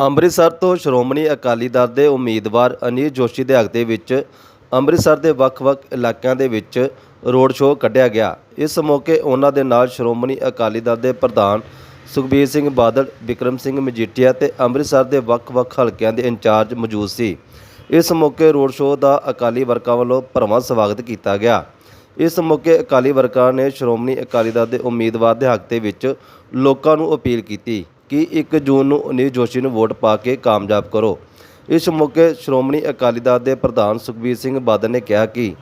ਅੰਮ੍ਰਿਤਸਰ ਤੋਂ ਸ਼੍ਰੋਮਣੀ ਅਕਾਲੀ ਦਲ ਦੇ ਉਮੀਦਵਾਰ ਅਨੀਲ ਜੋਸ਼ੀ ਦੇ ਹੱਕ ਦੇ ਵਿੱਚ, ਅੰਮ੍ਰਿਤਸਰ ਦੇ ਵੱਖ-ਵੱਖ ਇਲਾਕਿਆਂ ਦੇ ਵਿੱਚ ਰੋਡ ਸ਼ੋਅ ਕੱਢਿਆ ਗਿਆ। ਇਸ ਮੌਕੇ ਉਹਨਾਂ ਦੇ ਨਾਲ ਸ਼੍ਰੋਮਣੀ ਅਕਾਲੀ ਦਲ ਦੇ ਪ੍ਰਧਾਨ ਸੁਖਬੀਰ ਸਿੰਘ ਬਾਦਲ ਵਿਕਰਮ ਸਿੰਘ ਮਜੀਠੀਆ ਤੇ ਅੰਮ੍ਰਿਤਸਰ ਦੇ ਵੱਖ-ਵੱਖ ਹਲਕਿਆਂ ਦੇ ਇੰਚਾਰਜ ਮੌਜੂਦ ਸੀ। ਇਸ ਮੌਕੇ ਰੋਡ ਸ਼ੋਅ ਦਾ ਅਕਾਲੀ ਵਰਕਰਾਂ ਵੱਲੋਂ ਭਰਵਾਂ ਸਵਾਗਤ ਕੀਤਾ ਗਿਆ। ਇਸ ਮੌਕੇ ਅਕਾਲੀ ਵਰਕਰਾਂ ਨੇ ਸ਼੍ਰੋਮਣੀ ਅਕਾਲੀ ਦਲ ਦੇ ਉਮੀਦਵਾਰ ਦੇ ਹੱਕ ਦੇ ਵਿੱਚ ਲੋਕਾਂ ਨੂੰ ਅਪੀਲ ਕੀਤੀ। ਕਿ 1 ਜੂਨ ਨੂੰ ਅਨੀਲ ਜੋਸ਼ੀ ਨੂੰ ਵੋਟ ਪਾ ਕੇ ਕਾਮਯਾਬ ਕਰੋ। ਇਸ ਮੌਕੇ ਸ਼੍ਰੋਮਣੀ ਅਕਾਲੀ ਦਲ ਦੇ ਪ੍ਰਧਾਨ ਸੁਖਬੀਰ ਸਿੰਘ ਬਾਦਲ ਨੇ ਕਿਹਾ ਕਿ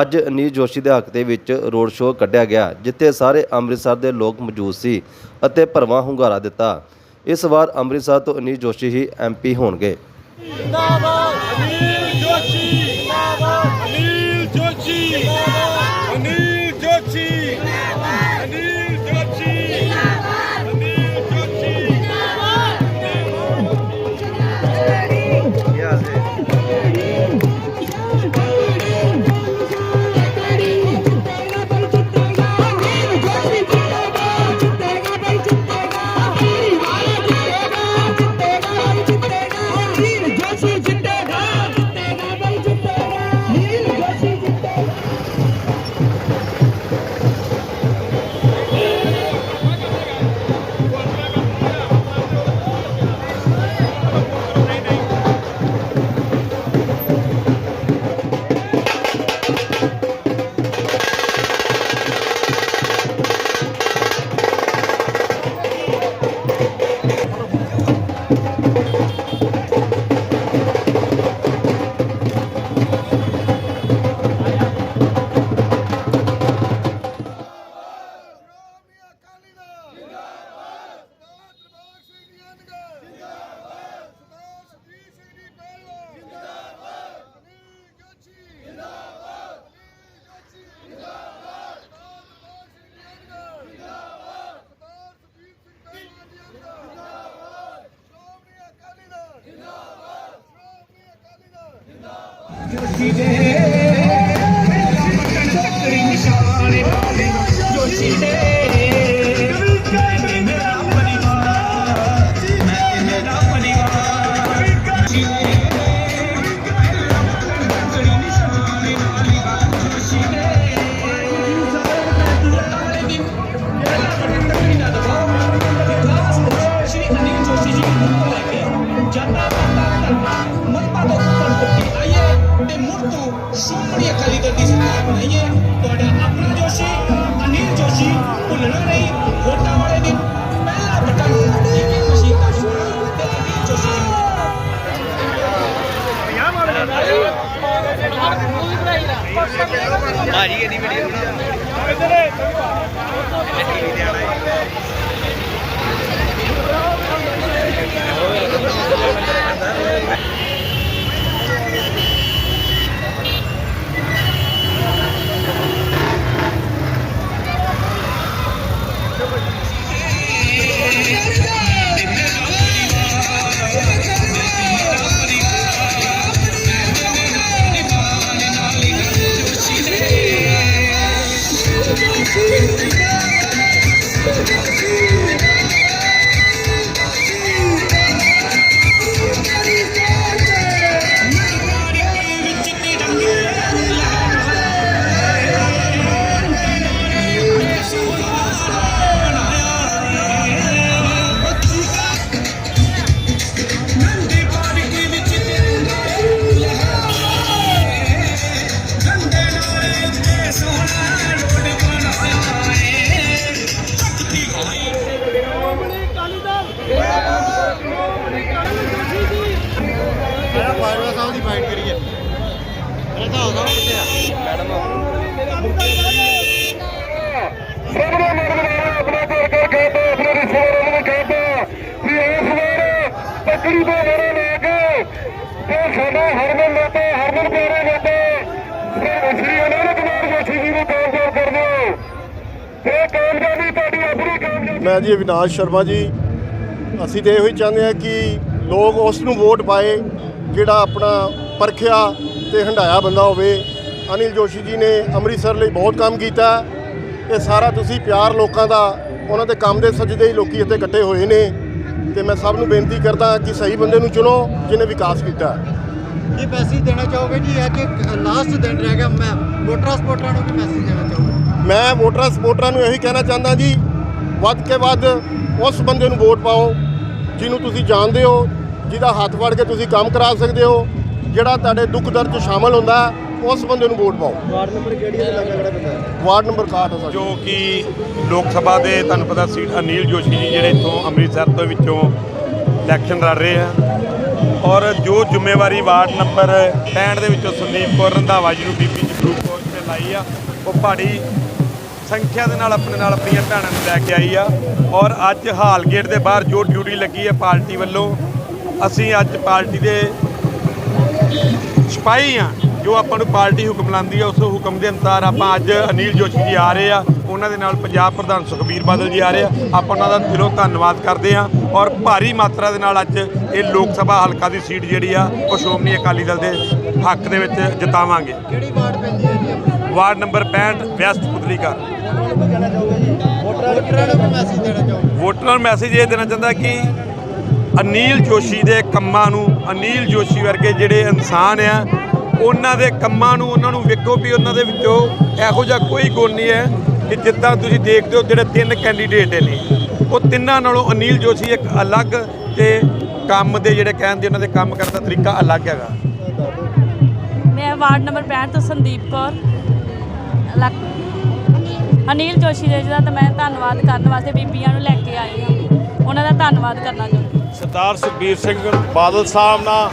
ਅੱਜ ਅਨੀਲ ਜੋਸ਼ੀ ਦੇ ਹੱਕ ਦੇ ਵਿੱਚ ਰੋਡ ਸ਼ੋਅ ਕੱਢਿਆ ਗਿਆ, ਜਿੱਥੇ ਸਾਰੇ ਅੰਮ੍ਰਿਤਸਰ ਦੇ ਲੋਕ ਮੌਜੂਦ ਸੀ ਅਤੇ ਭਰਵਾਂ ਹੁੰਗਾਰਾ ਦਿੱਤਾ। ਇਸ ਵਾਰ ਅੰਮ੍ਰਿਤਸਰ ਤੋਂ ਅਨੀਲ ਜੋਸ਼ੀ ਹੀ ਐਮਪੀ ਹੋਣਗੇ। ਜਿੰਦਾਬਾਦ, ਅਨੀਲ ਜੋਸ਼ੀ, ਜਿੰਦਾਬਾਦ, ਅਨੀਲ ਜੋਸ਼ੀ। Thank you. ਸ਼੍ਰੋਮਣੀ ਅਕਾਲੀ ਦਲ ਦੀ ਸਰਕਾਰ ਬਣਾਈਏ ਤੁਹਾਡਾ ਆਪਣਾ ਜੋਸ਼ੀ ਅਨਿਲ ਜੋਸ਼ੀ ਭੁੱਲਣਾ ਨਹੀਂ ਵੋਟਾਂ ਵਾਲੇ ਦਿਨ ਪਹਿਲਾ ਬਟਨ ਜਿਵੇਂ ਮਸ਼ੀਨ ਦਾ ਸ਼ੋਰ ਤੇ ਅਨਿਲ ਜੋਸ਼ੀ ਜੀ ਵਿੱਚ ਬਾਜਵਾ ਸਾਹਿਬ ਦੀ ਫਾਈਟ ਕਰੀਏ ਇਹ ਤਾਂ ਹੋਗਾ ਕਿੱਥੇ ਆ ਸਾਹਮਣੇ ਮਰਦ ਆਪਣਾ ਘਰ ਘਰ ਕਹਿੰਦਾ ਆਪਣੇ ਰਿਸ਼ਤੇਦਾਰਾਂ ਨੂੰ ਕਹਿੰਦਾ ਵੀ ਇਸ ਵਾਰ ਤਕੜੀ ਤੋਂ ਮੇਰੇ ਲੈ ਕੇ ਤੇ ਸਾਡਾ ਹਰਮਨ ਮਾਤਾ ਹਰਮਨ ਪਿਆਰੇ ਮਾਤਾ ਸ੍ਰੀ ਸ੍ਰੀ ਅਨੰਦ ਕੁਮਾਰ ਜੋਸ਼ੀ ਜੀ ਨੂੰ ਕਾਮਯਾਬ ਕਰ ਦਿਓ ਤੇ ਕਾਮਯਾਬੀ ਤੁਹਾਡੀ ਆਪਣੀ ਕਾਮਯਾਬੀ ਮੈਂ ਜੀ ਅਵਿਨਾਸ਼ ਸ਼ਰਮਾ ਜੀ। ਅਸੀਂ ਤੇ ਇਹੋ ਹੀ ਚਾਹੁੰਦੇ ਆ ਕਿ ਲੋਕ ਉਸ ਨੂੰ ਵੋਟ ਪਾਏ। ਜਿਹੜਾ ਆਪਣਾ ਪਰਖਿਆ ਤੇ ਹੰਡਾਇਆ ਬੰਦਾ ਹੋਵੇ ਅਨਿਲ ਜੋਸ਼ੀ ਜੀ ਨੇ ਅੰਮ੍ਰਿਤਸਰ ਲਈ ਬਹੁਤ ਕੰਮ ਕੀਤਾ। ਇਹ ਸਾਰਾ ਤੁਸੀਂ ਪਿਆਰ ਲੋਕਾਂ ਦਾ ਉਹਨਾਂ ਦੇ ਕੰਮ ਦੇ ਸੱਜਦੇ ਹੀ ਲੋਕੀ ਇੱਥੇ ਇਕੱਠੇ ਹੋਏ ਨੇ। ਤੇ ਮੈਂ ਸਭ ਨੂੰ ਬੇਨਤੀ ਕਰਦਾ ਕਿ ਸਹੀ ਬੰਦੇ ਨੂੰ ਚੁਣੋ ਜਿਹਨੇ ਵਿਕਾਸ ਕੀਤਾ। ਕੀ ਮੈਸੇਜ ਦੇਣਾ ਚਾਹੋਗੇ ਜੀ? ਅੱਜ ਲਾਸਟ ਦਿਨ ਰਹਿ ਗਿਆ। ਮੈਂ ਵੋਟਰਾਂ ਸਪੋਰਟਰਾਂ ਨੂੰ ਕੀ ਮੈਸੇਜ ਦੇਣਾ ਚਾਹੋਗੇ? ਮੈਂ ਵੋਟਰਾਂ ਸਪੋਰਟਰਾਂ ਨੂੰ ਇਹੀ ਕਹਿਣਾ ਚਾਹੁੰਦਾ ਜੀ ਵੱਧ ਕੇ ਵੱਧ ਉਸ ਬੰਦੇ ਨੂੰ ਵੋਟ ਪਾਓ ਜਿਹਨੂੰ ਤੁਸੀਂ ਜਾਣਦੇ ਹੋ ਜਿਹਦਾ ਹੱਥ ਫੜ ਕੇ ਤੁਸੀਂ ਕੰਮ ਕਰਾ ਸਕਦੇ ਹੋ ਜਿਹੜਾ ਤੁਹਾਡੇ ਦੁੱਖ ਦਰਦ 'ਚ ਸ਼ਾਮਲ ਹੁੰਦਾ ਉਸ ਬੰਦੇ ਨੂੰ ਵੋਟ ਪਾਓ। ਵਾਰਡ ਨੰਬਰ ਕਿਹੜੀ ਹੈ? ਲੱਗਾ ਕਿਹੜਾ ਪੈਂਦਾ ਵਾਰਡ ਨੰਬਰ 61 ਹੈ ਜੋ ਕਿ ਲੋਕ ਸਭਾ ਦੇ ਤੁਹਾਨੂੰ ਪਤਾ ਸੀਟ ਅਨੀਲ ਜੋਸ਼ੀ ਜੀ ਜਿਹੜੇ ਇੱਥੋਂ ਅੰਮ੍ਰਿਤਸਰ ਤੋਂ ਵਿੱਚੋਂ ਇਲੈਕਸ਼ਨ ਲੜ ਰਹੇ ਆ। ਔਰ ਜੋ ਜ਼ਿੰਮੇਵਾਰੀ ਵਾਰਡ ਨੰਬਰ 65 ਦੇ ਵਿੱਚੋਂ ਸੰਦੀਪ ਕੌਰ ਰੰਧਾਵਾ ਜੀ ਨੂੰ ਬੀਬੀ ਜਗਰੂਪ ਕੌਰ ਨੇ ਲਾਈ ਆ ਉਹ ਪਹਾੜੀ ਸੰਖਿਆ ਦੇ ਨਾਲ ਆਪਣੇ ਨਾਲ ਆਪਣੀਆਂ ਭੈਣਾਂ ਨੂੰ ਲੈ ਕੇ ਆਈ ਆ। ਔਰ ਅੱਜ ਹਾਲ ਗੇਟ ਦੇ ਬਾਹਰ ਜੋ ਡਿਊਟੀ ਲੱਗੀ ਹੈ ਪਾਰਟੀ ਵੱਲੋਂ ਅਸੀਂ ਅੱਜ ਪਾਰਟੀ ਦੇ ਸਿਪਾਹੀ ਆ ਜੋ ਆਪਾਂ ਨੂੰ ਪਾਰਟੀ ਹੁਕਮ ਲਾਉਂਦੀ ਆ ਉਸ ਹੁਕਮ ਦੇ ਅਨੁਸਾਰ ਆਪਾਂ ਅੱਜ ਅਨੀਲ ਜੋਸ਼ੀ ਜੀ ਆ ਰਹੇ ਆ ਉਹਨਾਂ ਦੇ ਨਾਲ ਪੰਜਾਬ ਪ੍ਰਧਾਨ ਸੁਖਬੀਰ ਬਾਦਲ ਜੀ ਆ ਰਹੇ ਆ ਆਪਾਂ ਉਹਨਾਂ ਦਾ ਦਿਲੋਂ ਧੰਨਵਾਦ ਕਰਦੇ ਆ ਔਰ ਭਾਰੀ ਮਾਤਰਾ ਦੇ ਨਾਲ ਅੱਜ ਇਹ ਲੋਕ ਸਭਾ ਹਲਕਾ ਦੀ ਸੀਟ ਜਿਹੜੀ ਆ ਉਹ ਸ਼੍ਰੋਮਣੀ ਅਕਾਲੀ ਦਲ ਦੇ ਹੱਕ ਦੇ ਵਿੱਚ ਜਿਤਾਵਾਂਗੇ। ਕਿਹੜੀ ਵਾਰਡ ਪੈਂਦੀ ਹੈ ਜੀ ਵਾਰਡ ਨੰਬਰ 65 ਵੈਸਟ ਪੁਤਲੀਕਾ। ਵੋਟਰਾਂ ਨੂੰ ਮੈਸੇਜ ਦੇਣਾ ਚਾਹੋਗੇ? ਵੋਟਰਾਂ ਨੂੰ ਮੈਸੇਜ ਇਹ ਦੇਣਾ ਚਾਹੁੰਦਾ ਕਿ ਅਨੀਲ ਜੋਸ਼ੀ ਦੇ ਕੰਮਾਂ ਨੂੰ, ਅਨੀਲ ਜੋਸ਼ੀ ਵਰਗੇ ਜਿਹੜੇ ਇਨਸਾਨ ਆ, ਉਹਨਾਂ ਦੇ ਕੰਮਾਂ ਨੂੰ, ਉਹਨਾਂ ਨੂੰ ਵੇਖੋ ਵੀ ਉਹਨਾਂ ਦੇ ਵਿੱਚੋਂ ਇਹੋ ਜਿਹਾ ਕੋਈ ਗੁਣ ਨਹੀਂ ਹੈ ਕਿ ਜਿੱਦਾਂ ਤੁਸੀਂ ਦੇਖਦੇ ਹੋ ਜਿਹੜੇ ਤਿੰਨ ਕੈਂਡੀਡੇਟ ਨੇ। ਉਹ ਤਿੰਨਾਂ ਨਾਲੋਂ ਅਨੀਲ ਜੋਸ਼ੀ ਇੱਕ ਅਲੱਗ ਤੇ ਕੰਮ ਦੇ ਜਿਹੜੇ ਕਹਿਣ ਦੇ ਉਹਨਾਂ ਦੇ ਕੰਮ ਕਰਨ ਦਾ ਤਰੀਕਾ ਅਲੱਗ ਹੈਗਾ। ਮੈਂ ਵਾਰਡ ਨੰਬਰ 65 ਤੋਂ ਸੰਦੀਪ ਕੌਰ। ਲੱਕ ਅਨੀਲ ਜੋਸ਼ੀ ਦੇ ਜੀ ਤਾਂ ਮੈਂ ਧੰਨਵਾਦ ਕਰਨ ਵਾਸਤੇ ਬੀਬੀਆਂ ਨੂੰ ਲੈ ਕੇ ਆਈ ਹਾਂ। ਉਹਨਾਂ ਦਾ ਧੰਨਵਾਦ ਕਰਨਾ ਚਾਹੁੰਦੀ। ਸਰਦਾਰ ਸੁਖਬੀਰ ਸਿੰਘ ਬਾਦਲ ਸਾਹਿਬ ਨਾਲ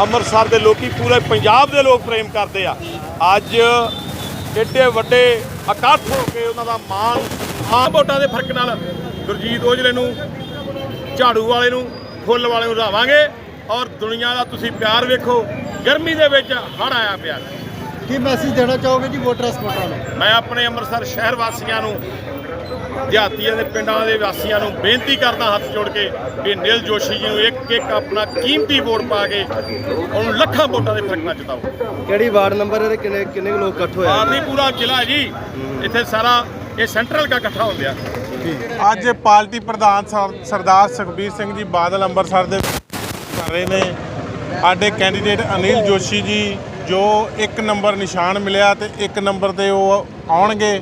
ਅੰਮ੍ਰਿਤਸਰ ਦੇ ਲੋਕੀ ਪੂਰੇ ਪੰਜਾਬ ਦੇ ਲੋਕ ਪ੍ਰੇਮ ਕਰਦੇ ਆ। ਅੱਜ ਏਡੇ ਵੱਡੇ ਇਕੱਠ ਹੋ ਕੇ ਉਹਨਾਂ ਦਾ ਮਾਣ ਆਮ ਵੋਟਾਂ ਦੇ ਫ਼ਰਕ ਨਾਲ ਗੁਰਜੀਤ ਔਜਲੇ ਨੂੰ ਝਾੜੂ ਵਾਲੇ ਨੂੰ ਫੁੱਲ ਵਾਲੇ ਨੂੰ ਰਾਵਾਂਗੇ ਔਰ ਦੁਨੀਆ ਦਾ ਤੁਸੀਂ ਪਿਆਰ ਵੇਖੋ ਗਰਮੀ ਦੇ ਵਿੱਚ ਹੜ ਆਇਆ ਪਿਆ। ਕੀ ਮੈਸੇਜ ਦੇਣਾ ਚਾਹੋਗੇ ਜੀ ਵੋਟਰਾਂ ਸਪੋਰਟਰਾਂ ਨੂੰ? ਮੈਂ ਆਪਣੇ ਅੰਮ੍ਰਿਤਸਰ ਸ਼ਹਿਰ ਵਾਸੀਆਂ ਨੂੰ ਦਿਹਾਤੀਆਂ ਦੇ ਪਿੰਡਾਂ ਦੇ ਵਾਸੀਆਂ ਨੂੰ ਬੇਨਤੀ ਕਰਦਾ ਹੱਥ ਜੋੜ ਕੇ ਕਿ ਨਿਲ ਜੋਸ਼ੀ ਜੀ ਨੂੰ ਇੱਕ ਇੱਕ ਆਪਣਾ ਕੀਮਤੀ ਵੋਟ ਪਾ ਕੇ ਉਹਨੂੰ ਲੱਖਾਂ ਵੋਟਾਂ ਦੇ ਫ਼ਰਕ ਨਾਲ ਜਿਤਾਓ। ਕਿਹੜੀ ਵਾਰਡ ਨੰਬਰ ਹੈ ਤੇ ਕਿੰਨੇ ਕਿੰਨੇ ਲੋਕ ਇਕੱਠ ਆਰਨੀ ਪੂਰਾ ਜ਼ਿਲ੍ਹਾ ਹੈ ਜੀ। ਇੱਥੇ ਸਾਰਾ ਇਹ ਸੈਂਟਰਲ ਦਾ ਇਕੱਠਾ ਹੁੰਦਿਆ। ਅੱਜ ਪਾਰਟੀ ਪ੍ਰਧਾਨ ਸਰ- ਸਰਦਾਰ ਸੁਖਬੀਰ ਸਿੰਘ ਜੀ ਬਾਦਲ ਅੰਮ੍ਰਿਤਸਰ ਦੇ ਕਰ ਰਹੇ ਨੇ। ਸਾਡੇ ਕੈਂਡੀਡੇਟ ਅਨਿਲ ਜੋਸ਼ੀ ਜੀ ਜੋ ਇੱਕ ਨੰਬਰ ਨਿਸ਼ਾਨ ਮਿਲਿਆ ਤੇ ਇੱਕ ਨੰਬਰ ਤੇ ਉਹ ਆਉਣਗੇ।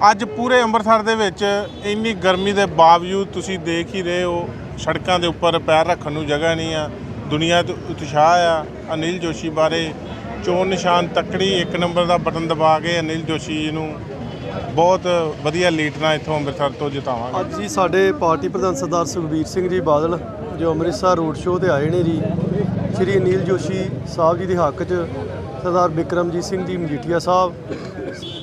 ਅੱਜ ਪੂਰੇ ਅੰਮ੍ਰਿਤਸਰ ਦੇ ਵਿੱਚ ਇੰਨੀ ਗਰਮੀ ਦੇ ਬਾਵਜੂਦ ਤੁਸੀਂ ਦੇਖ ਹੀ ਰਹੇ ਹੋ, ਸੜਕਾਂ ਦੇ ਉੱਪਰ ਪੈਰ ਰੱਖਣ ਨੂੰ ਜਗ੍ਹਾ ਨਹੀਂ ਆ, ਦੁਨੀਆ ਤੇ ਉਤਸ਼ਾਹ ਆ। ਅਨਿਲ ਜੋਸ਼ੀ ਬਾਰੇ ਚੋਣ ਨਿਸ਼ਾਨ ਤੱਕੜੀ, ਇੱਕ ਨੰਬਰ ਦਾ ਬਟਨ ਦਬਾ ਕੇ ਅਨਿਲ ਜੋਸ਼ੀ ਜੀ ਨੂੰ ਬਹੁਤ ਵਧੀਆ ਲੀਡ ਨਾਲ ਇੱਥੋਂ ਅੰਮ੍ਰਿਤਸਰ ਤੋਂ ਜਿਤਾਵਾਂਗੇ। ਅੱਜ ਜੀ ਸਾਡੇ ਪਾਰਟੀ ਪ੍ਰਧਾਨ ਸਰਦਾਰ ਸੁਖਬੀਰ ਸਿੰਘ ਜੀ ਬਾਦਲ, ਜੋ ਅੰਮ੍ਰਿਤਸਰ ਰੋਡ ਸ਼ੋਅ ਤੇ ਆਏ ਨੇ ਜੀ, ਸ਼੍ਰੀ ਅਨਿਲ ਜੋਸ਼ੀ ਸਾਹਿਬ ਜੀ ਦੇ ਹੱਕ 'ਚ ਸਰਦਾਰ ਬਿਕਰਮਜੀਤ ਸਿੰਘ ਜੀ ਮਜੀਠੀਆ ਸਾਹਿਬ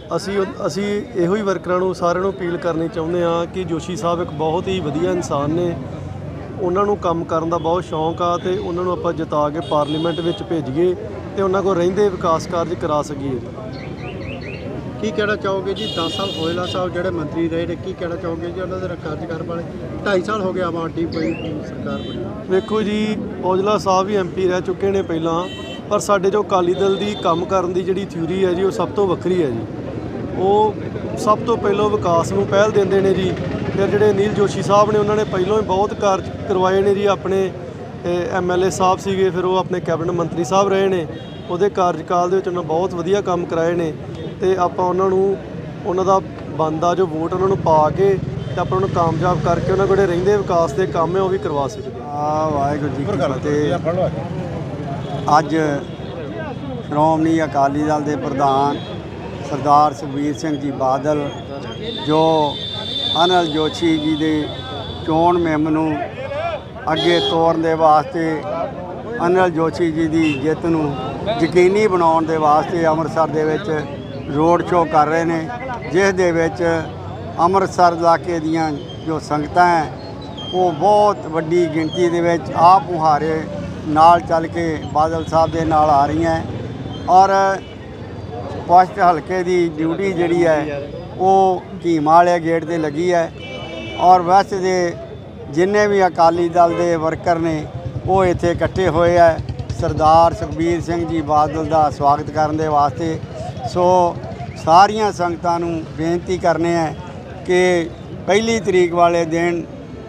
ਅਸੀਂ ਅਸੀਂ ਇਹੋ ਹੀ ਵਰਕਰਾਂ ਨੂੰ ਸਾਰਿਆਂ ਨੂੰ ਅਪੀਲ ਕਰਨੀ ਚਾਹੁੰਦੇ ਹਾਂ ਕਿ ਜੋਸ਼ੀ ਸਾਹਿਬ ਇੱਕ ਬਹੁਤ ਹੀ ਵਧੀਆ ਇਨਸਾਨ ਨੇ। ਉਹਨਾਂ ਨੂੰ ਕੰਮ ਕਰਨ ਦਾ ਬਹੁਤ ਸ਼ੌਂਕ ਆ ਤੇ ਉਹਨਾਂ ਨੂੰ ਆਪਾਂ ਜਿਤਾ ਕੇ ਪਾਰਲੀਮੈਂਟ ਵਿੱਚ ਭੇਜੀਏ ਤੇ ਉਹਨਾਂ ਕੋਲ ਰਹਿੰਦੇ ਵਿਕਾਸ ਕਾਰਜ ਕਰਾ ਸਕੀਏ। ਕੀ ਕਹਿਣਾ ਚਾਹੋਗੇ ਜੀ? 10 ਸਾਲ ਹੋਇਲਾ ਸਾਹਿਬ ਜਿਹੜੇ ਮੰਤਰੀ ਰਹੇ ਨੇ, ਕੀ ਕਹਿਣਾ ਚਾਹੋਗੇ ਜੀ ਉਹਨਾਂ ਦੇ ਕਾਰਜਕਾਰ ਵਾਲੇ 2.5 ਸਾਲ ਹੋ ਗਿਆ ਆਮ ਆਦਮੀ ਸਰਕਾਰ ਬਣੀ। ਵੇਖੋ ਜੀ, ਔਜਲਾ ਸਾਹਿਬ ਵੀ ਐਮਪੀ ਰਹਿ ਚੁੱਕੇ ਨੇ ਪਹਿਲਾਂ, ਪਰ ਸਾਡੇ ਜੋ ਅਕਾਲੀ ਦਲ ਦੀ ਕੰਮ ਕਰਨ ਦੀ ਜਿਹੜੀ ਥਿਊਰੀ ਹੈ ਜੀ, ਉਹ ਸਭ ਤੋਂ ਵੱਖਰੀ ਹੈ ਜੀ। ਉਹ ਸਭ ਤੋਂ ਪਹਿਲਾਂ ਵਿਕਾਸ ਨੂੰ ਪਹਿਲ ਦਿੰਦੇ ਨੇ ਜੀ। ਫਿਰ ਜਿਹੜੇ ਨੀਲ ਜੋਸ਼ੀ ਸਾਹਿਬ ਨੇ ਉਹਨਾਂ ਨੇ ਪਹਿਲਾਂ ਹੀ ਬਹੁਤ ਕਾਰਜ ਕਰਵਾਏ ਨੇ ਜੀ ਆਪਣੇ ਐਮਐਲਏ ਸਾਹਿਬ ਸੀਗੇ ਫਿਰ ਉਹ ਆਪਣੇ ਕੈਬਨਿਟ ਮੰਤਰੀ ਸਾਹਿਬ ਰਹੇ ਨੇ। ਉਹਦੇ ਕਾਰਜਕਾਲ ਦੇ ਵਿੱਚ ਉਹਨਾਂ ਬਹੁਤ ਵਧੀਆ ਕੰਮ ਕਰਾਏ ਨੇ ਤੇ ਆਪਾਂ ਉਹਨਾਂ ਨੂੰ ਉਹਨਾਂ ਦਾ ਬੰਦਾ ਜੋ ਵੋਟ ਉਹਨਾਂ ਨੂੰ ਪਾ ਕੇ ਤੇ ਆਪਾਂ ਉਹਨਾਂ ਨੂੰ ਕਾਮਯਾਬ ਕਰਕੇ ਉਹਨਾਂ ਕੋਲੇ ਰਹਿੰਦੇ ਵਿਕਾਸ ਦੇ ਕੰਮ ਹੈ ਉਹ ਵੀ ਕਰਵਾ ਸਕਦੇ ਆ ਵਾਹਿਗੁਰੂ ਜੀ ਕੀ ਫਤਿਹ। ਅੱਜ ਸ਼੍ਰੋਮਣੀ ਅਕਾਲੀ ਦਲ ਦੇ ਪ੍ਰਧਾਨ ਸਰਦਾਰ ਸੁਖਬੀਰ ਸਿੰਘ ਜੀ ਬਾਦਲ, ਜੋ ਅਨਲ ਜੋਸ਼ੀ ਜੀ ਦੇ ਚੋਣ ਮੁਹਿੰਮ ਨੂੰ ਅੱਗੇ ਤੋਰਨ ਦੇ ਵਾਸਤੇ, ਅਨਲ ਜੋਸ਼ੀ ਜੀ ਦੀ ਜਿੱਤ ਨੂੰ ਯਕੀਨੀ ਬਣਾਉਣ ਦੇ ਵਾਸਤੇ ਅੰਮ੍ਰਿਤਸਰ ਦੇ ਵਿੱਚ ਰੋਡ ਸ਼ੋਅ ਕਰ ਰਹੇ ਨੇ, ਜਿਸ ਦੇ ਵਿੱਚ ਅੰਮ੍ਰਿਤਸਰ ਇਲਾਕੇ ਦੀਆਂ ਜੋ ਸੰਗਤਾਂ ਹੈ, ਉਹ ਬਹੁਤ ਵੱਡੀ ਗਿਣਤੀ ਦੇ ਵਿੱਚ ਆਪ ਮੁਹਾਰੇ ਨਾਲ ਚੱਲ ਕੇ ਬਾਦਲ ਸਾਹਿਬ ਦੇ ਨਾਲ ਆ ਰਹੀਆਂ ਔਰ ਪੋਸਟ ਹਲਕੇ ਦੀ ਡਿਊਟੀ ਜਿਹੜੀ ਹੈ, ਉਹ ਕੀਮਾ ਵਾਲੇ ਗੇਟ ਤੇ ਲੱਗੀ ਹੈ ਔਰ ਵੈਸਟ ਦੇ ਜਿੰਨੇ ਵੀ ਅਕਾਲੀ ਦਲ ਦੇ ਵਰਕਰ ਨੇ, ਉਹ ਇੱਥੇ ਇਕੱਠੇ ਹੋਏ ਆ ਸਰਦਾਰ ਸੁਖਬੀਰ ਸਿੰਘ ਜੀ ਬਾਦਲ ਦਾ ਸਵਾਗਤ ਕਰਨ ਦੇ ਵਾਸਤੇ। ਸੋ ਸਾਰੀਆਂ ਸੰਗਤਾਂ ਨੂੰ ਬੇਨਤੀ ਕਰਨੇ ਹੈ ਕਿ ਪਹਿਲੀ ਤਰੀਕ ਵਾਲੇ ਦਿਨ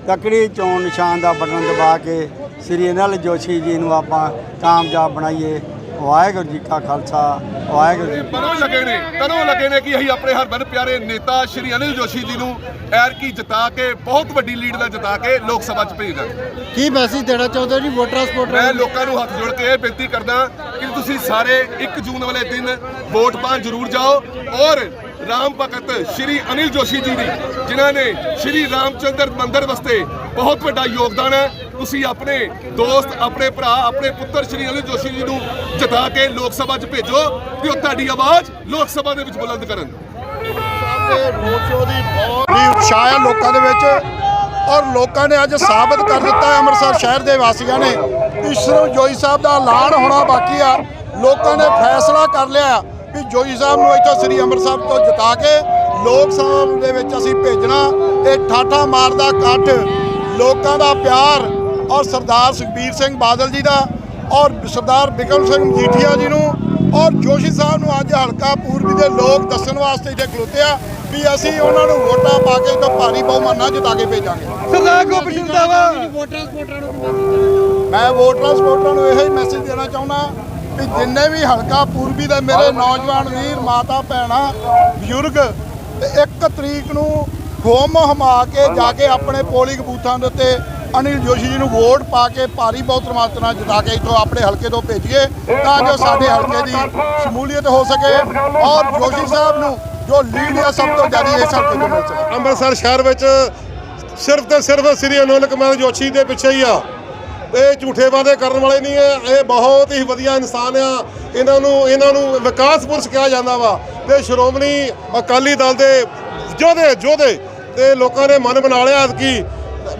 ਤਕੜੀ ਚੋਣ ਨਿਸ਼ਾਨ ਦਾ ਬਟਨ ਦਬਾ ਕੇ ਸ੍ਰੀ ਅਨਿਲ ਜੋਸ਼ੀ ਜੀ ਨੂੰ ਆਪਾਂ ਕਾਮਯਾਬ ਬਣਾਈਏ। ਵਾਹਿਗੁਰੂ ਜੀ ਕਾ ਖਾਲਸਾ ਵਾਹਿਗੁਰੂ ਜੀ ਕੀ ਮਨੋਂ ਲੱਗੇ ਨੇ ਤਨੋਂ ਲੱਗੇ ਨੇ ਕਿ ਅਸੀਂ ਆਪਣੇ ਹਰਮਨ ਪਿਆਰੇ ਨੇਤਾ ਸ਼੍ਰੀ ਅਨਿਲ ਜੋਸ਼ੀ ਜੀ ਨੂੰ ਐਰਕੀ ਜਿਤਾ ਕੇ ਬਹੁਤ ਵੱਡੀ ਲੀਡ ਨਾਲ ਜਿਤਾ ਕੇ ਲੋਕ ਸਭਾ 'ਚ ਭੇਜਦਾ ਕੀ ਮੈਸੇਜ ਦੇਣਾ ਚਾਹੁੰਦੇ ਹੋ ਜੀ ਵੋਟਰਾਂ ਮੈਂ ਲੋਕਾਂ ਨੂੰ ਹੱਥ ਜੋੜ ਕੇ ਇਹ ਬੇਨਤੀ ਕਰਦਾ ਕਿ ਤੁਸੀਂ ਸਾਰੇ 1 ਜੂਨ ਵਾਲੇ ਦਿਨ ਵੋਟ ਪਾਉਣ ਜ਼ਰੂਰ ਜਾਓ ਔਰ ਰਾਮ ਭਗਤ ਸ਼੍ਰੀ ਅਨਿਲ ਜੋਸ਼ੀ ਜੀ ਦੀ ਜਿਨ੍ਹਾਂ ਨੇ ਸ਼੍ਰੀ ਰਾਮਚੰਦਰ ਮੰਦਿਰ ਵਾਸਤੇ ਬਹੁਤ ਵੱਡਾ ਯੋਗਦਾਨ ਹੈ ਤੁਸੀਂ ਆਪਣੇ ਦੋਸਤ, ਆਪਣੇ ਭਰਾ, ਆਪਣੇ ਪੁੱਤਰ ਸ਼੍ਰੀ ਅਨਿਲ ਜੋਸ਼ੀ ਜੀ ਨੂੰ ਜਿਤਾ ਕੇ ਲੋਕ ਸਭਾ 'ਚ ਭੇਜੋ ਕਿ ਉਹ ਤੁਹਾਡੀ ਆਵਾਜ਼ ਲੋਕ ਸਭਾ ਦੇ ਵਿੱਚ ਬੁਲੰਦ ਕਰਨ ਰੋਡ ਸ਼ੋਅ ਦੀ ਬਹੁਤ ਹੀ ਉਤਸ਼ਾਹ ਹੈ ਲੋਕਾਂ ਦੇ ਵਿੱਚ ਔਰ ਲੋਕਾਂ ਨੇ ਅੱਜ ਸਾਬਤ ਕਰ ਦਿੱਤਾ ਹੈ ਅੰਮ੍ਰਿਤਸਰ ਸ਼ਹਿਰ ਦੇ ਵਾਸੀਆਂ ਨੇ। ਕਿ ਸਿਰਫ ਜੋਈ ਸਾਹਿਬ ਦਾ ਐਲਾਨ ਹੋਣਾ ਬਾਕੀ ਆ। ਲੋਕਾਂ ਨੇ ਫੈਸਲਾ ਕਰ ਲਿਆ ਕਿ ਜੋਈ ਸਾਹਿਬ ਨੂੰ ਇੱਥੋਂ ਸ੍ਰੀ ਅੰਮ੍ਰਿਤਸਰ ਤੋਂ ਜਿਤਾ ਕੇ ਲੋਕ ਸਭਾ ਦੇ ਵਿੱਚ ਅਸੀਂ ਭੇਜਣਾ। ਇਹ ਠਾਠਾ ਮਾਰਦਾ ਇਕੱਠ ਲੋਕਾਂ ਦਾ ਪਿਆਰ ਔਰ ਸਰਦਾਰ ਸੁਖਬੀਰ ਸਿੰਘ ਬਾਦਲ ਜੀ ਦਾ ਔਰ ਸਰਦਾਰ ਬਿਕਰਮ ਸਿੰਘ ਮਜੀਠੀਆ ਜੀ ਨੂੰ ਔਰ ਜੋਸ਼ੀ ਸਾਹਿਬ ਨੂੰ ਅੱਜ ਹਲਕਾ ਪੂਰਬੀ ਦੇ ਲੋਕ ਦੱਸਣ ਵਾਸਤੇ ਇੱਥੇ ਖਲੋਤੇ ਆ ਵੀ ਅਸੀਂ ਉਹਨਾਂ ਨੂੰ ਵੋਟਾਂ ਪਾ ਕੇ ਤਾਂ ਭਾਰੀ ਬਹੁਮਤ ਨਾਲ ਜਿਤਾ ਕੇ ਭੇਜਾਂਗੇ। ਸਰਦਾਰ ਗੋਬਿੰਦ ਸਿੰਘ ਦਾਵਾ। ਮੈਂ ਵੋਟਰਾਂ ਸਪੋਰਟਰਾਂ ਨੂੰ ਇਹੋ ਹੀ ਮੈਸੇਜ ਦੇਣਾ ਚਾਹੁੰਦਾ ਵੀ ਜਿੰਨੇ ਵੀ ਹਲਕਾ ਪੂਰਬੀ ਦੇ ਮੇਰੇ ਨੌਜਵਾਨ ਵੀਰ ਮਾਤਾ ਭੈਣਾਂ ਬਜ਼ੁਰਗ ਤੇ 1 ਤਰੀਕ ਨੂੰ ਹੋਮ ਹਮਾ ਕੇ ਜਾ ਕੇ ਆਪਣੇ ਪੋਲਿੰਗ ਬੂਥਾਂ ਦੇ ਉੱਤੇ ਅਨਿਲ ਜੋਸ਼ੀ ਜੀ ਨੂੰ ਵੋਟ ਪਾ ਕੇ ਭਾਰੀ ਬਹੁਤ ਮਾਤਰਾ ਨਾਲ ਜਿਤਾ ਕੇ ਇੱਥੋਂ ਆਪਣੇ ਹਲਕੇ ਤੋਂ ਭੇਜੀਏ, ਤਾਂ ਜੋ ਸਾਡੇ ਹਲਕੇ ਦੀ ਸ਼ਮੂਲੀਅਤ ਹੋ ਸਕੇ ਔਰ ਜੋਸ਼ੀ ਸਾਹਿਬ ਨੂੰ ਜੋ ਲੀਡ ਹੈ ਸਭ ਤੋਂ ਜ਼ਿਆਦਾ ਇਸ ਹਲਕੇ ਤੋਂ ਮਿਲ ਸਕੇ। ਅੰਮ੍ਰਿਤਸਰ ਸ਼ਹਿਰ ਵਿੱਚ ਸਿਰਫ ਤੇ ਸਿਰਫ ਸ੍ਰੀ ਅਨਿਲ ਕੁਮਾਰ ਜੋਸ਼ੀ ਦੇ ਪਿੱਛੇ ਹੀ ਆ। ਇਹ ਝੂਠੇ ਵਾਅਦੇ ਕਰਨ ਵਾਲੇ ਨਹੀਂ ਹੈ, ਇਹ ਬਹੁਤ ਹੀ ਵਧੀਆ ਇਨਸਾਨ ਆ। ਇਹਨਾਂ ਨੂੰ ਇਹਨਾਂ ਨੂੰ ਵਿਕਾਸ ਪੁਰਸ਼ ਕਿਹਾ ਜਾਂਦਾ ਵਾ ਤੇ ਸ਼੍ਰੋਮਣੀ ਅਕਾਲੀ ਦਲ ਦੇ ਯੋਧੇ ਯੋਧੇ ਤੇ ਲੋਕਾਂ ਨੇ ਮਨ ਬਣਾ ਲਿਆ ਕਿ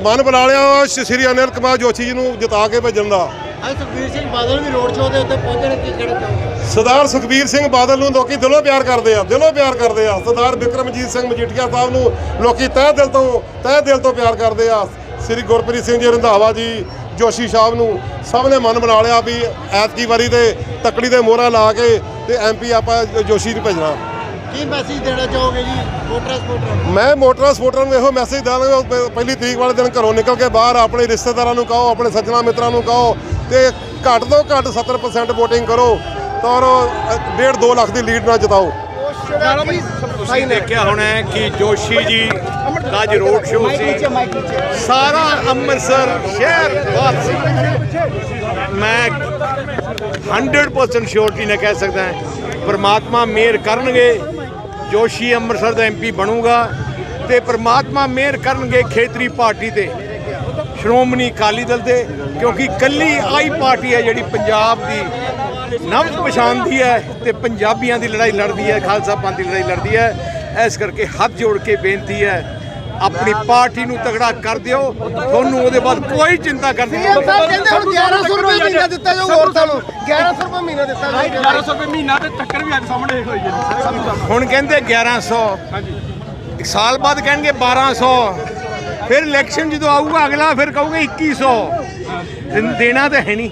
ਮਨ ਬਣਾ ਲਿਆ ਸ਼੍ਰੀ ਅਨਿਲ ਕੁਮਾਰ ਜੋਸ਼ੀ ਜੀ ਨੂੰ ਜਿਤਾ ਕੇ ਭੇਜਣ ਦਾ। ਅੱਜ ਸੁਖਬੀਰ ਸਿੰਘ ਬਾਦਲ ਵੀ ਰੋਡ ਸ਼ੋਅ ਦੇ ਉੱਤੇ ਪਹੁੰਚੇ ਨੇ ਕੀ ਕਹਿਣਾ ਚਾਹੁੰਦੇ ਸਰਦਾਰ ਸੁਖਬੀਰ ਸਿੰਘ ਬਾਦਲ ਨੂੰ ਲੋਕੀ ਦਿਲੋਂ ਪਿਆਰ ਕਰਦੇ ਆ ਦਿਲੋਂ ਪਿਆਰ ਕਰਦੇ ਆ। ਸਰਦਾਰ ਬਿਕਰਮਜੀਤ ਸਿੰਘ ਮਜੀਠੀਆ ਸਾਹਿਬ ਨੂੰ ਲੋਕੀ ਤਹਿ ਦਿਲ ਤੋਂ ਤਹਿ ਦਿਲ ਤੋਂ ਪਿਆਰ ਕਰਦੇ ਆ। ਸ੍ਰੀ ਗੁਰਪ੍ਰੀਤ ਸਿੰਘ ਜੀ ਰੰਧਾਵਾ ਜੀ ਜੋਸ਼ੀ ਸਾਹਿਬ ਨੂੰ ਸਭ ਨੇ ਮਨ ਬਣਾ ਲਿਆ ਵੀ ਐਤਕੀ ਵਾਰੀ ਤੇ ਤਕੜੀ ਦੇ ਮੋਹਰਾ ਲਾ ਕੇ ਤੇ ਐਮਪੀ ਆਪਾਂ ਜੋਸ਼ੀ ਨੂੰ ਭੇਜਣਾ। ਕੀ ਮੈਸੇਜ ਦੇਣਾ ਚਾਹੋਗੇ ਜੀ? ਵੋਟਰਾਂ ਸਪੋਰਟਰਾਂ ਨੂੰ? ਮੈਂ ਮੋਟਰਾਂ ਸਪੋਰਟਰਾਂ ਨੂੰ ਇਹੋ ਮੈਸੇਜ ਦਾਂਗਾ ਪਹਿਲੀ ਤਰੀਕ ਵਾਲੇ ਦਿਨ ਘਰੋਂ ਨਿਕਲ ਕੇ ਬਾਹਰ ਆਪਣੇ ਰਿਸ਼ਤੇਦਾਰਾਂ ਨੂੰ ਕਹੋ ਆਪਣੇ ਸੱਜਣਾ ਮਿੱਤਰਾਂ ਨੂੰ ਕਹੋ ਤੇ ਘੱਟ ਤੋਂ ਘੱਟ 70% VOTING ਕਰੋ ਤਾਂ ਔਰ 1.5 2 ਲੱਖ ਦੀ ਲੀਡ ਨਾਲ ਜਿਤਾਓ। ਤੁਸੀਂ ਦੇਖਿਆ ਹੋਣਾ ਹੈ ਕਿ ਜੋਸ਼ੀ ਜੀ ਦਾ ਅੱਜ ਰੋਡ ਸ਼ੋਅ ਸੀ। ਸਾਰਾ ਅੰਮ੍ਰਿਤਸਰ ਸ਼ਹਿਰ ਵਾਸੀ ਮੈਂ 100% ਸ਼ੋਰਟੀ ਨਾਲ ਕਹਿ ਸਕਦਾ ਹਾਂ ਪ੍ਰਮਾਤਮਾ ਮਿਹਰ ਕਰਨਗੇ। ਜੋਸ਼ੀ ਅੰਮ੍ਰਿਤਸਰ ਦਾ ਐਮਪੀ ਬਣੂਗਾ ਤੇ ਪ੍ਰਮਾਤਮਾ ਮਿਹਰ ਕਰਨਗੇ ਖੇਤਰੀ ਪਾਰਟੀ ਤੇ। ਸ਼੍ਰੋਮਣੀ ਅਕਾਲੀ ਦਲ ਤੇ ਕਿਉਂਕਿ ਕੱਲੀ ਆਈ ਪਾਰਟੀ ਹੈ ਜਿਹੜੀ ਪੰਜਾਬ ਦੀ ਨਵ ਪਛਾਣਦੀ ਹੈ ਤੇ ਪੰਜਾਬੀਆਂ ਦੀ ਲੜਾਈ ਲੜਦੀ ਹੈ, ਖਾਲਸਾ ਪੰਥ ਦੀ ਲੜਾਈ ਲੜਦੀ ਹੈ। ਇਸ ਕਰਕੇ ਹੱਥ ਜੋੜ ਕੇ ਬੇਨਤੀ ਹੈ ਆਪਣੀ ਪਾਰਟੀ ਨੂੰ ਤਗੜਾ ਕਰ ਦਿਓ। ਤੁਹਾਨੂੰ ਉਹਦੇ ਬਾਅਦ ਕੋਈ ਚਿੰਤਾ ਕਰਨੀ ਨਹੀਂ। ਕਹਿੰਦੇ ਹੁਣ 1100 ਰੁਪਏ ਮਹੀਨਾ ਦਿੱਤਾ ਜਾਊ ਔਰਤਾਂ ਨੂੰ 1100 ਰੁਪਏ ਮਹੀਨਾ ਦਿੱਤਾ ਜਾਊ 1100 ਰੁਪਏ ਮਹੀਨਾ ਤੇ ਟੱਕਰ ਵੀ ਅੱਜ ਸਾਹਮਣੇ ਹੋਈ ਹੈ ਹੁਣ ਕਹਿੰਦੇ 1100 ਹਾਂਜੀ। ਇੱਕ ਸਾਲ ਬਾਅਦ ਕਹਿਣਗੇ 1200 ਫਿਰ ਇਲੈਕਸ਼ਨ ਜਦੋਂ ਆਊਗਾ ਅਗਲਾ ਫਿਰ ਕਹੋਗੇ 2100 ਦੇਣਾ ਤਾਂ ਹੈ ਨਹੀਂ।